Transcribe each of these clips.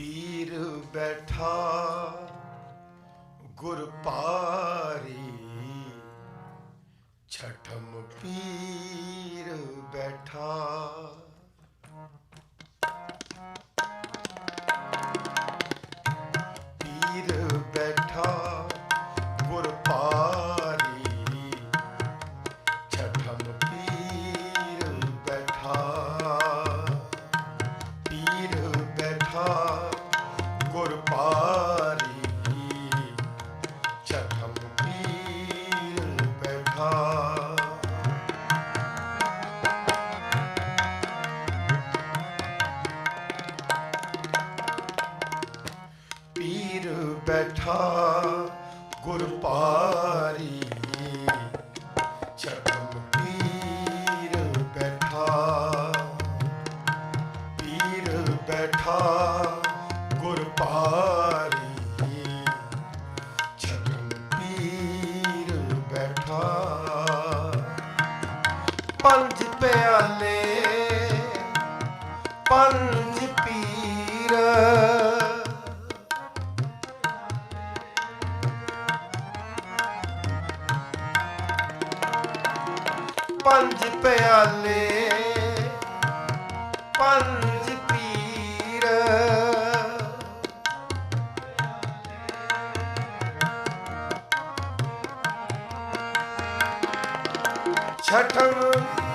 ਪੀਰ ਬੈਠਾ ਬੈਠਾ ਗੁਰ ਪਾਰੀ। ਛਠਮ ਪੀਰ ਬੈਠਾ। ਪੀਰ ਬੈਠਾ ਗੁਰ ਪਾਰੀ। ਛਠਮ ਪੀਰ ਬੈਠਾ। ਪੰਜ ਪਿਆਲੇ, ਪੰਜ ਪੀਰ। ਪੰਜ ਪਿਆਲੇ ਪੰਜ ਪੀਰ। ਛਠਮ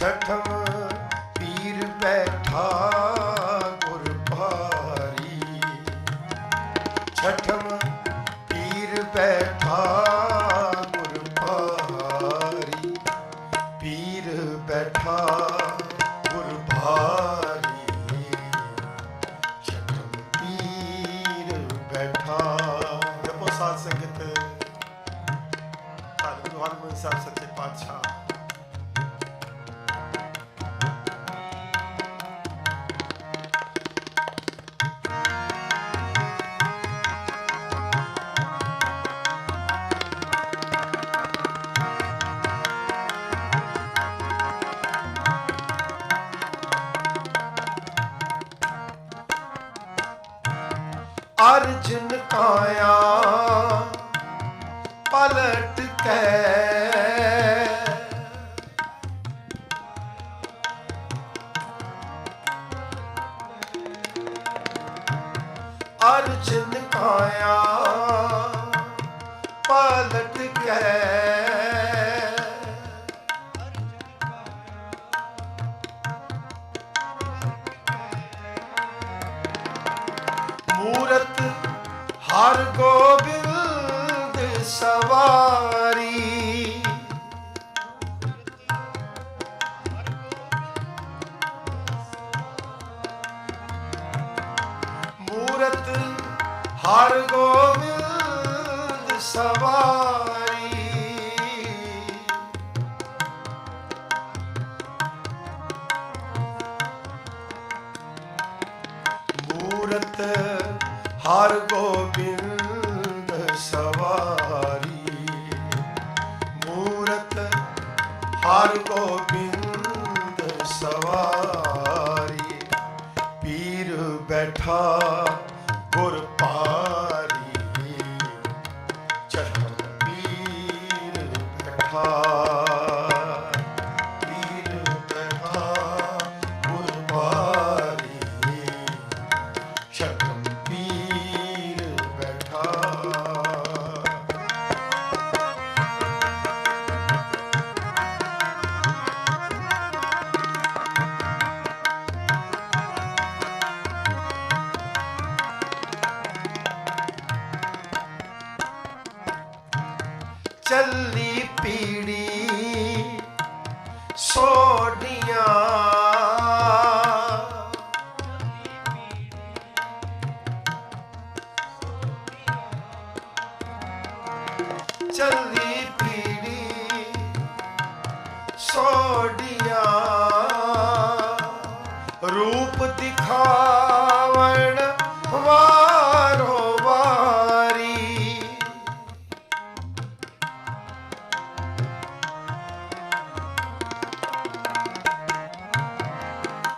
ਛਠਮ ਪੀਰ ਬੈਠਾ ਗੁਰ ਭਾਰੀ। ਛਠਮ ਪੀਰ ਬੈਠਾ ਗੁਰ ਭਾਰੀ। ਪੀਰ ਬੈਠਾ ਗੁਰ ਭਾਰੀ। ਛਠਮ ਪੀਰ ਬੈਠਾ। ਜਪੋ ਸਾਧ ਸੰਗਤ। ਧੰਨ ਗੁਰੂ ਹਰਗੋਬਿੰਦ ਸਾਹਿਬ ਸੱਚੇ ਪਾਤਸ਼ਾਹ। ਪਲਟ ਕੇ। ਅਰਜਨ ਕਾਇਆ ਪਲਟ ਕੇ। ਮੂਰਤ ਹਰ ਗੋਬਿੰਦ ਸਵਾ ਗੋਬਿੰਦ ਸਵਾਰੀ ਮੂਰਤ ਹਰ ਗੋਬਿੰਦ ਸਵਾਰੀ ਪੀਰ ਬੈਠਾ ਗੁਰ ਪਾਰੀ ਚਰਨ ਪੀਰ ਬੈਠਾ ਪੀਰ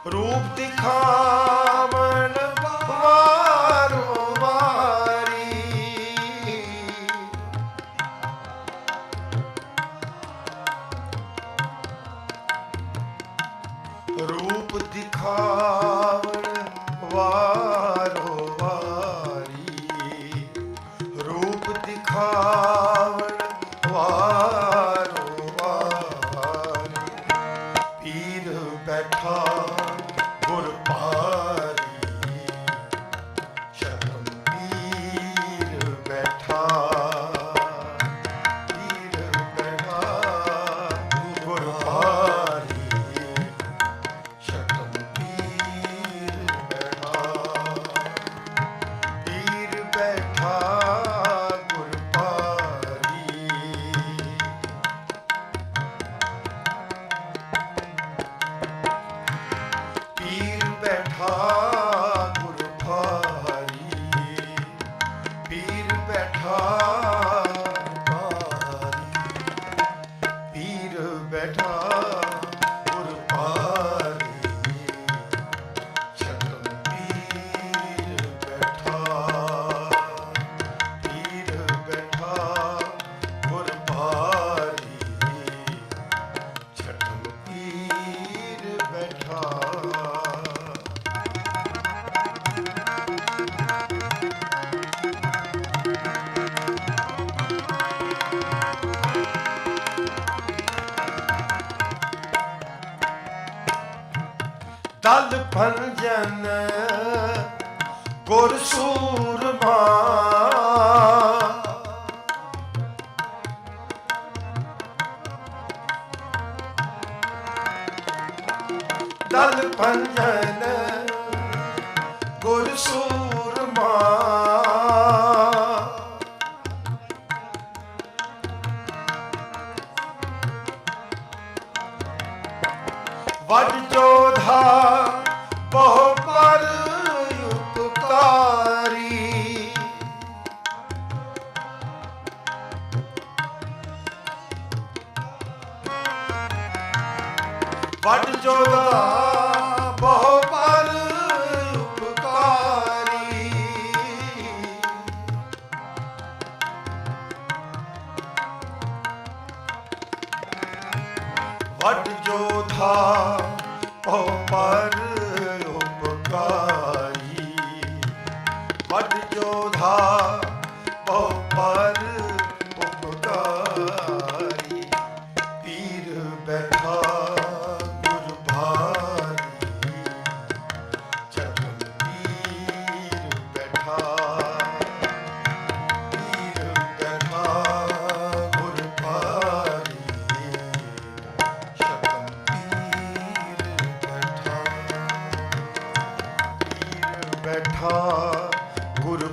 ਰੂਪ ਦਿਖਾ ਬੈਠਾ ਗੁਰ ਤਲ ਪੰਜਨ ਵੱਡ ਜੋਦਾ ਬਹੁ ਪਰ ਵੱਡ ਜੋਧਾ ਬਹੁ ਪਰ ਬੈਠਾ ਗੁਰ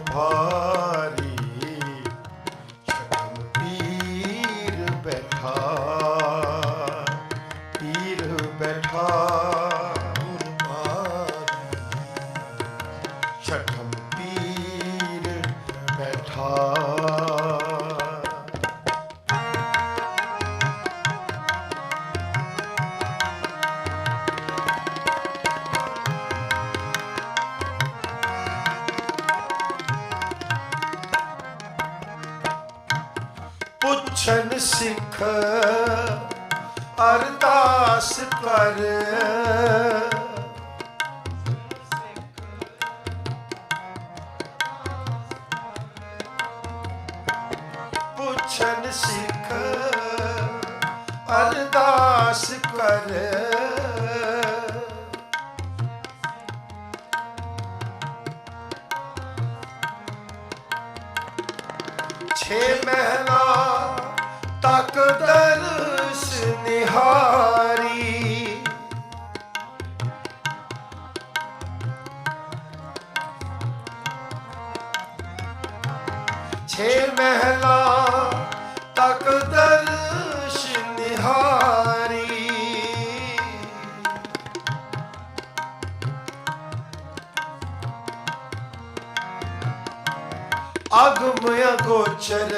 ਪੁੱਛਨ ਸਿੱਖ ਅਰਦਾਸ ਕਰ। ਪੁੱਛਨ ਸਿੱਖ ਅਰਦਾਸ ਕਰ। ਛੇ ਮਹਿਲਾ ਤਕ ਦਰਸ ਨਿਹਾਰੀ। ਛੇ ਮਹਿਲਾ ਤਕ ਦਰਸ ਨਿਹਾਰੀ। ਅਗਮ ਅਗੋਚਰ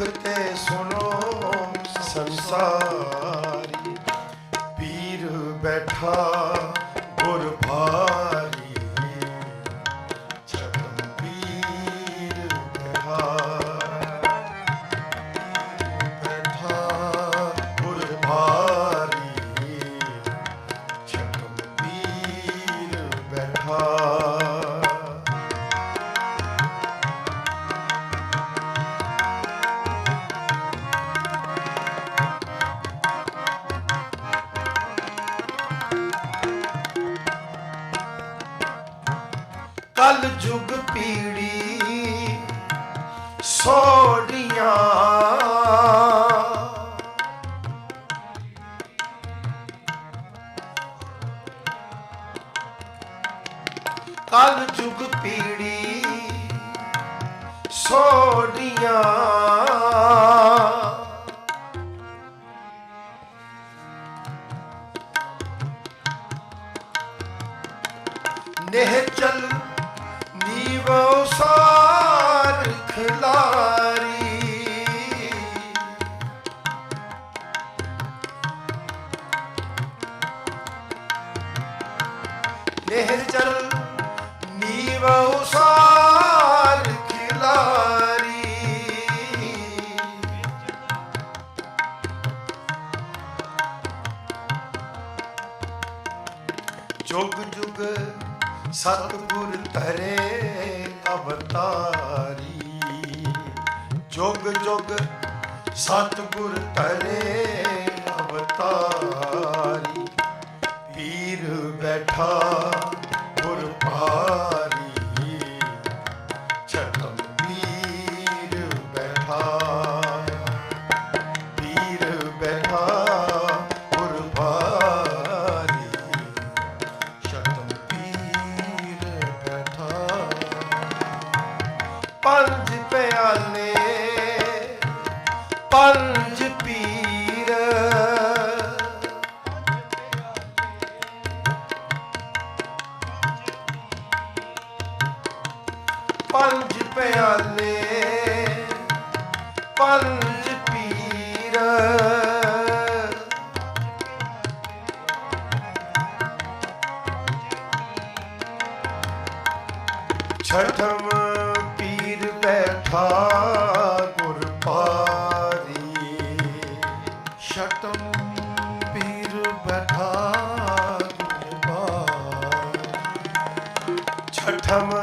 ਮੁਖ ਤੇ ਸੁਣੋ ਸੰਸਾਰੀ। ਪੀਰ ਬੈਠਾ ਗੁਰ ਭਾਰੀ। ਛਤਮ ਪੀਰ ਬੈਠਾ। ਬੈਠਾ ਗੁਰ ਭਾਰੀ। ਛਤਮ ਪੀਰ ਬੈਠਾ। ਕਲ ਜੁਗ ਪੀੜੀ ਸੋੜੀਆਂ ਨਿਹਚਲ ਨੀਵੋ ਸਾਰ ਖਿਲਾਰੀ। ਨਿਹਚਲ ਨੀਵੋ ਜੁਗ ਜੁਗ ਸਤਿਗੁਰ ਧਰੇ ਅਵਤਾਰੀ। ਜੁਗ ਜੁਗ ਸਤਿਗੁਰ ਧਰੇ ਅਵਤਾਰੀ। ਪੀਰ ਬੈਠਾ ਪੰਜ ਪੀਰ। ਛਠਮ